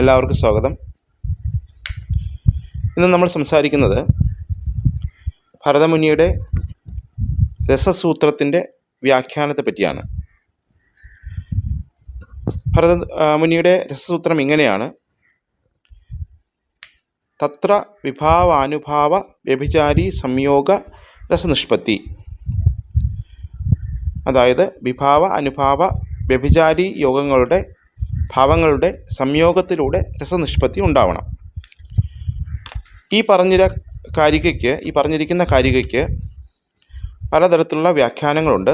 എല്ലാവർക്കും സ്വാഗതം. ഇന്ന് നമ്മൾ സംസാരിക്കുന്നത് ഭരതമുനിയുടെ രസസൂത്രത്തിന്റെ വ്യാഖ്യാനത്തെ പറ്റിയാണ്. ഭരത മുനിയുടെ രസസൂത്രം ഇങ്ങനെയാണ്. തത്ര വിഭാവാനുഭാവ വ്യഭിചാരി സംയോഗ രസനിഷ്പത്തി. അതായത് വിഭാവ അനുഭാവ വ്യഭിചാരി യോഗങ്ങളുടെ ഭാവങ്ങളുടെ സംയോഗത്തിലൂടെ രസനിഷ്പത്തി ഉണ്ടാവണം. ഈ പറഞ്ഞ കാരികയ്ക്ക് ഈ പറഞ്ഞിരിക്കുന്ന കാരികയ്ക്ക് പലതരത്തിലുള്ള വ്യാഖ്യാനങ്ങളുണ്ട്.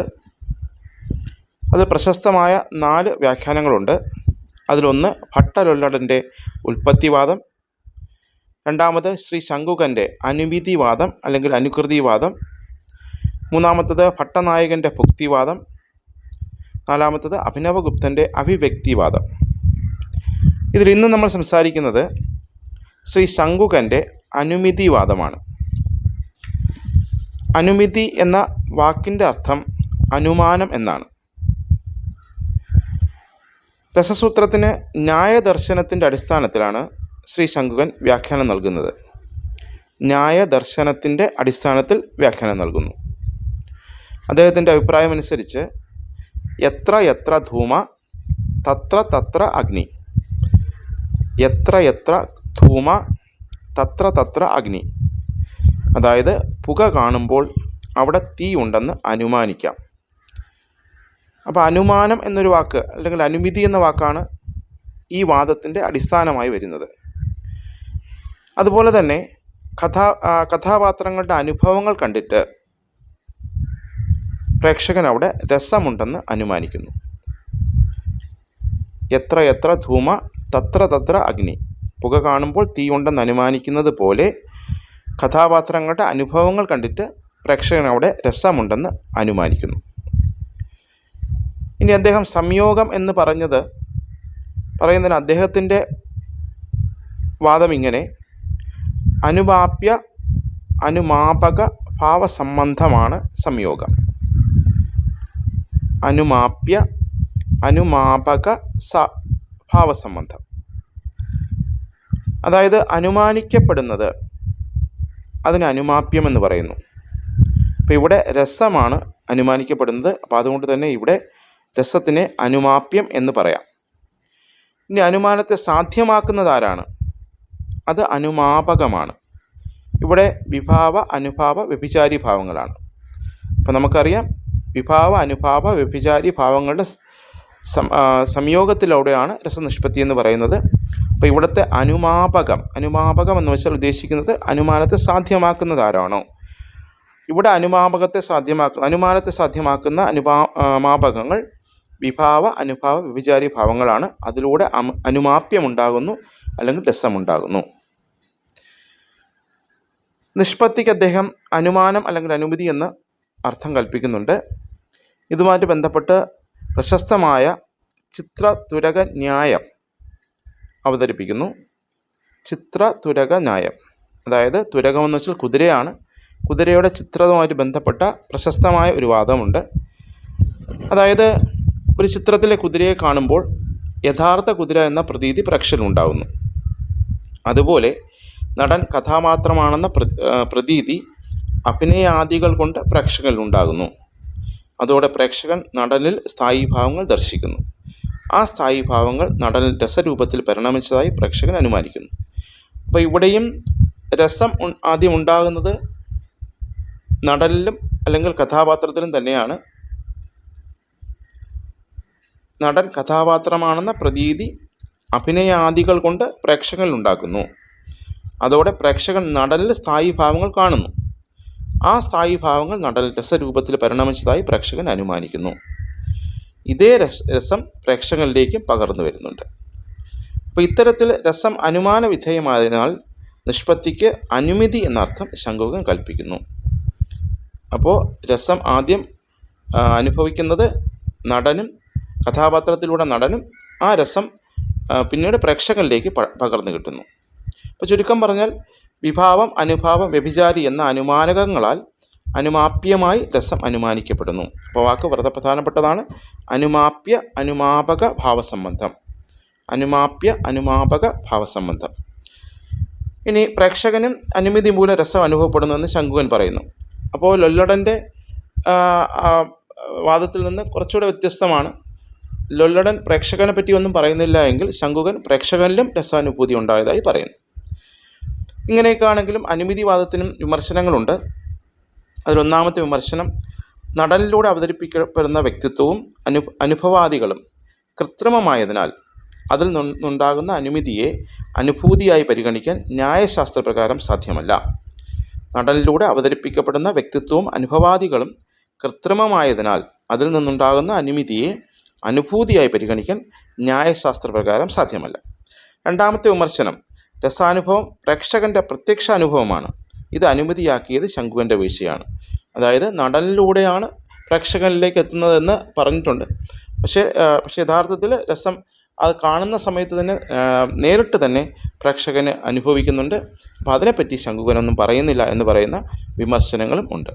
അതിൽ പ്രശസ്തമായ നാല് വ്യാഖ്യാനങ്ങളുണ്ട്. അതിലൊന്ന് ഭട്ടലൊല്ലടന്റെ ഉൽപ്പത്തിവാദം രണ്ടാമത് ശ്രീ ശങ്കുകന്റെ അനുമിതിവാദം അല്ലെങ്കിൽ അനുകൃതിവാദം മൂന്നാമത്തത് ഭട്ടനായകന്റെ ഭുക്തിവാദം നാലാമത്തത് അഭിനവഗുപ്തന്റെ അഭിവ്യക്തിവാദം. ഇതിൽ ഇന്ന് നമ്മൾ സംസാരിക്കുന്നത് ശ്രീ ശങ്കുകന്റെ അനുമിതിവാദമാണ്. അനുമിതി എന്ന വാക്കിന്റെ അർത്ഥം അനുമാനം എന്നാണ്. രസസൂത്രത്തിന് ന്യായദർശനത്തിന്റെ അടിസ്ഥാനത്തിലാണ് ശ്രീ ശങ്കുകൻ വ്യാഖ്യാനം നൽകുന്നത്. ന്യായദർശനത്തിന്റെ അടിസ്ഥാനത്തിൽ വ്യാഖ്യാനം നൽകുന്നു. അദ്ദേഹത്തിന്റെ അഭിപ്രായമനുസരിച്ച് എത്ര എത്ര ധൂമ തത്ര തത്ര അഗ്നി. എത്ര എത്ര ധൂമ തത്ര തത്ര അഗ്നി. അതായത് പുക കാണുമ്പോൾ അവിടെ തീ ഉണ്ടെന്ന് അനുമാനിക്കാം. അപ്പോൾ അനുമാനം എന്നൊരു വാക്ക് അല്ലെങ്കിൽ അനുമതി എന്ന വാക്കാണ് ഈ വാദത്തിന്റെ അടിസ്ഥാനമായി വരുന്നത്. അതുപോലെ തന്നെ കഥാ കഥാപാത്രങ്ങളുടെ അനുഭവങ്ങൾ കണ്ടിട്ട് പ്രേക്ഷകൻ അവിടെ രസമുണ്ടെന്ന് അനുമാനിക്കുന്നു. എത്ര എത്ര ധൂമ തത്ര തത്ര അഗ്നി. പുക കാണുമ്പോൾ തീയുണ്ടെന്ന് അനുമാനിക്കുന്നത് പോലെ കഥാപാത്രങ്ങളുടെ അനുഭവങ്ങൾ കണ്ടിട്ട് പ്രേക്ഷകനവിടെ രസമുണ്ടെന്ന് അനുമാനിക്കുന്നു. ഇനി അദ്ദേഹം സംയോഗം എന്ന് പറഞ്ഞത് പറയുന്നതിന് അദ്ദേഹത്തിന്റെ വാദം ഇങ്ങനെ അനുവാപ്യ അനുമാപക ഭാവസംബന്ധമാണ് സംയോഗം. അനുമാപ്യ അനുമാപക സ ഭാവസംബന്ധം. അതായത് അനുമാനിക്കപ്പെടുന്നത് അതിന് അനുമാപ്യം എന്ന് പറയുന്നു. അപ്പോൾ ഇവിടെ രസമാണ് അനുമാനിക്കപ്പെടുന്നത്. അപ്പോൾ അതുകൊണ്ട് തന്നെ ഇവിടെ രസത്തിനെ അനുമാപ്യം എന്ന് പറയാം. ഇനി അനുമാനത്തെ സാധ്യമാക്കുന്നത് ആരാണ്? അത് അനുമാപകമാണ്. ഇവിടെ വിഭാവ അനുഭാവ വ്യഭിചാരി ഭാവങ്ങളാണ്. അപ്പം നമുക്കറിയാം വിഭാവ അനുഭാവ വ്യഭിചാരി ഭാവങ്ങളുടെ സംയോഗത്തിലൂടെയാണ് രസനിഷ്പത്തി എന്ന് പറയുന്നത്. അപ്പോൾ ഇവിടുത്തെ അനുമാപകം അനുമാപകം എന്ന് വെച്ചാൽ ഉദ്ദേശിക്കുന്നത് അനുമാനത്തെ സാധ്യമാക്കുന്നത് ആരാണോ? ഇവിടെ അനുമാപകത്തെ സാധ്യമാക്കുന്ന അനുമാനത്തെ സാധ്യമാക്കുന്ന അനുപാ മാപകങ്ങൾ വിഭാവ അനുഭാവ വിഭിചാരി ഭാവങ്ങളാണ്. അതിലൂടെ അനുമാപ്യമുണ്ടാകുന്നു അല്ലെങ്കിൽ രസമുണ്ടാകുന്നു. നിഷ്പത്തിക്ക് അദ്ദേഹം അനുമാനം അല്ലെങ്കിൽ അനുമതി എന്ന് അർത്ഥം കൽപ്പിക്കുന്നുണ്ട്. ഇതുമായിട്ട് ബന്ധപ്പെട്ട് പ്രശസ്തമായ ചിത്രതുരക ന്യായം അവതരിപ്പിക്കുന്നു. ചിത്രതുരക ന്യായം അതായത് തുരകമെന്ന് വെച്ചാൽ കുതിരയാണ്. കുതിരയുടെ ചിത്രവുമായിട്ട് ബന്ധപ്പെട്ട പ്രശസ്തമായ ഒരു വാദമുണ്ട്. അതായത് ഒരു ചിത്രത്തിലെ കുതിരയെ കാണുമ്പോൾ യഥാർത്ഥ കുതിര എന്ന പ്രതീതി പ്രക്ഷനുണ്ടാകുന്നു അതുപോലെ നടൻ കഥാപാത്രമാണെന്ന പ്രതീതി അഭിനയാദികൾ കൊണ്ട് പ്രേക്ഷകനിലുണ്ടാകുന്നു അതോടെ പ്രേക്ഷകൻ നടനിൽ സ്ഥായി ഭാവങ്ങൾ ദർശിക്കുന്നു. ആ സ്ഥായി ഭാവങ്ങൾ നടനിൽ രസരൂപത്തിൽ പരിണമിച്ചതായി പ്രേക്ഷകൻ അനുമാനിക്കുന്നു. അപ്പോൾ ഇവിടെയും രസം ആദ്യം ഉണ്ടാകുന്നത് നടനിലും അല്ലെങ്കിൽ കഥാപാത്രത്തിലും തന്നെയാണ്. നടൻ കഥാപാത്രമാണെന്ന പ്രതീതി അഭിനയാദികൾ കൊണ്ട് പ്രേക്ഷകനിൽ ഉണ്ടാക്കുന്നു. അതോടെ പ്രേക്ഷകൻ നടനിൽ സ്ഥായി ഭാവങ്ങൾ കാണുന്നു. ആ സ്ഥായി ഭാവങ്ങൾ നടൻ രസരൂപത്തിൽ പരിണമിച്ചതായി പ്രേക്ഷകൻ അനുമാനിക്കുന്നു. ഇതേ രസ പ്രേക്ഷകനിലേക്കും പകർന്നു വരുന്നുണ്ട്. അപ്പോൾ ഇത്തരത്തിൽ രസം അനുമാന വിധേയമായതിനാൽ നിഷ്പത്തിക്ക് അനുമതി എന്നർത്ഥം ശങ്കുകൻ കൽപ്പിക്കുന്നു. അപ്പോൾ രസം ആദ്യം അനുഭവിക്കുന്നത് നടനും കഥാപാത്രത്തിലൂടെ നടനും ആ രസം പിന്നീട് പ്രേക്ഷകനിലേക്ക് പകർന്നു കിട്ടുന്നു. അപ്പോൾ ചുരുക്കം പറഞ്ഞാൽ വിഭാവം അനുഭാവം വ്യഭിചാരി എന്ന അനുമാനകങ്ങളാൽ അനുമാപ്യമായി രസം അനുമാനിക്കപ്പെടുന്നു. അപ്പോൾ വാക്ക് വ്രത പ്രധാനപ്പെട്ടതാണ്. അനുമാപ്യ അനുമാപക ഭാവസംബന്ധം. അനുമാപ്യ അനുമാപക ഭാവസംബന്ധം. ഇനി പ്രേക്ഷകനും അനുമതി മൂലം രസം അനുഭവപ്പെടുന്നുവെന്ന് ശങ്കുവൻ പറയുന്നു. അപ്പോൾ ലൊല്ലടന്റെ വാദത്തിൽ നിന്ന് കുറച്ചുകൂടെ വ്യത്യസ്തമാണ്. ലൊല്ലടൻ പ്രേക്ഷകനെ പറ്റി ഒന്നും പറയുന്നില്ല എങ്കിൽ ശങ്കുകൻ പ്രേക്ഷകനിലും രസാനുഭൂതി ഉണ്ടായതായി പറയുന്നു. ഇങ്ങനെയൊക്കെ ആണെങ്കിലും അനുമതിവാദത്തിനും വിമർശനങ്ങളുണ്ട്. അതിലൊന്നാമത്തെ വിമർശനം നടനിലൂടെ അവതരിപ്പിക്കപ്പെടുന്ന വ്യക്തിത്വവും അനു അനുഭവാദികളും കൃത്രിമമായതിനാൽ അതിൽ നിന്നുണ്ടാകുന്ന അനുമതിയെ അനുഭൂതിയായി പരിഗണിക്കാൻ ന്യായശാസ്ത്രപ്രകാരം സാധ്യമല്ല. നടനിലൂടെ അവതരിപ്പിക്കപ്പെടുന്ന വ്യക്തിത്വവും അനുഭവാദികളും കൃത്രിമമായതിനാൽ അതിൽ നിന്നുണ്ടാകുന്ന അനുമതിയെ അനുഭൂതിയായി പരിഗണിക്കാൻ ന്യായശാസ്ത്രപ്രകാരം സാധ്യമല്ല. രണ്ടാമത്തെ വിമർശനം രസാനുഭവം പ്രേക്ഷകന്റെ പ്രത്യക്ഷ അനുഭവമാണ് ഇത് അനുമതിയാക്കിയത് ശങ്കുവിന്റെ വീഴ്ചയാണ്. അതായത് നടനിലൂടെയാണ് പ്രേക്ഷകനിലേക്ക് എത്തുന്നതെന്ന് പറഞ്ഞിട്ടുണ്ട്. പക്ഷേ പക്ഷേ യഥാർത്ഥത്തിൽ രസം അത് കാണുന്ന സമയത്ത് തന്നെ നേരിട്ട് തന്നെ പ്രേക്ഷകന് അനുഭവിക്കുന്നുണ്ട്. അപ്പോൾ അതിനെപ്പറ്റി ശങ്കുകനൊന്നും പറയുന്നില്ല എന്ന് പറയുന്ന വിമർശനങ്ങളും ഉണ്ട്.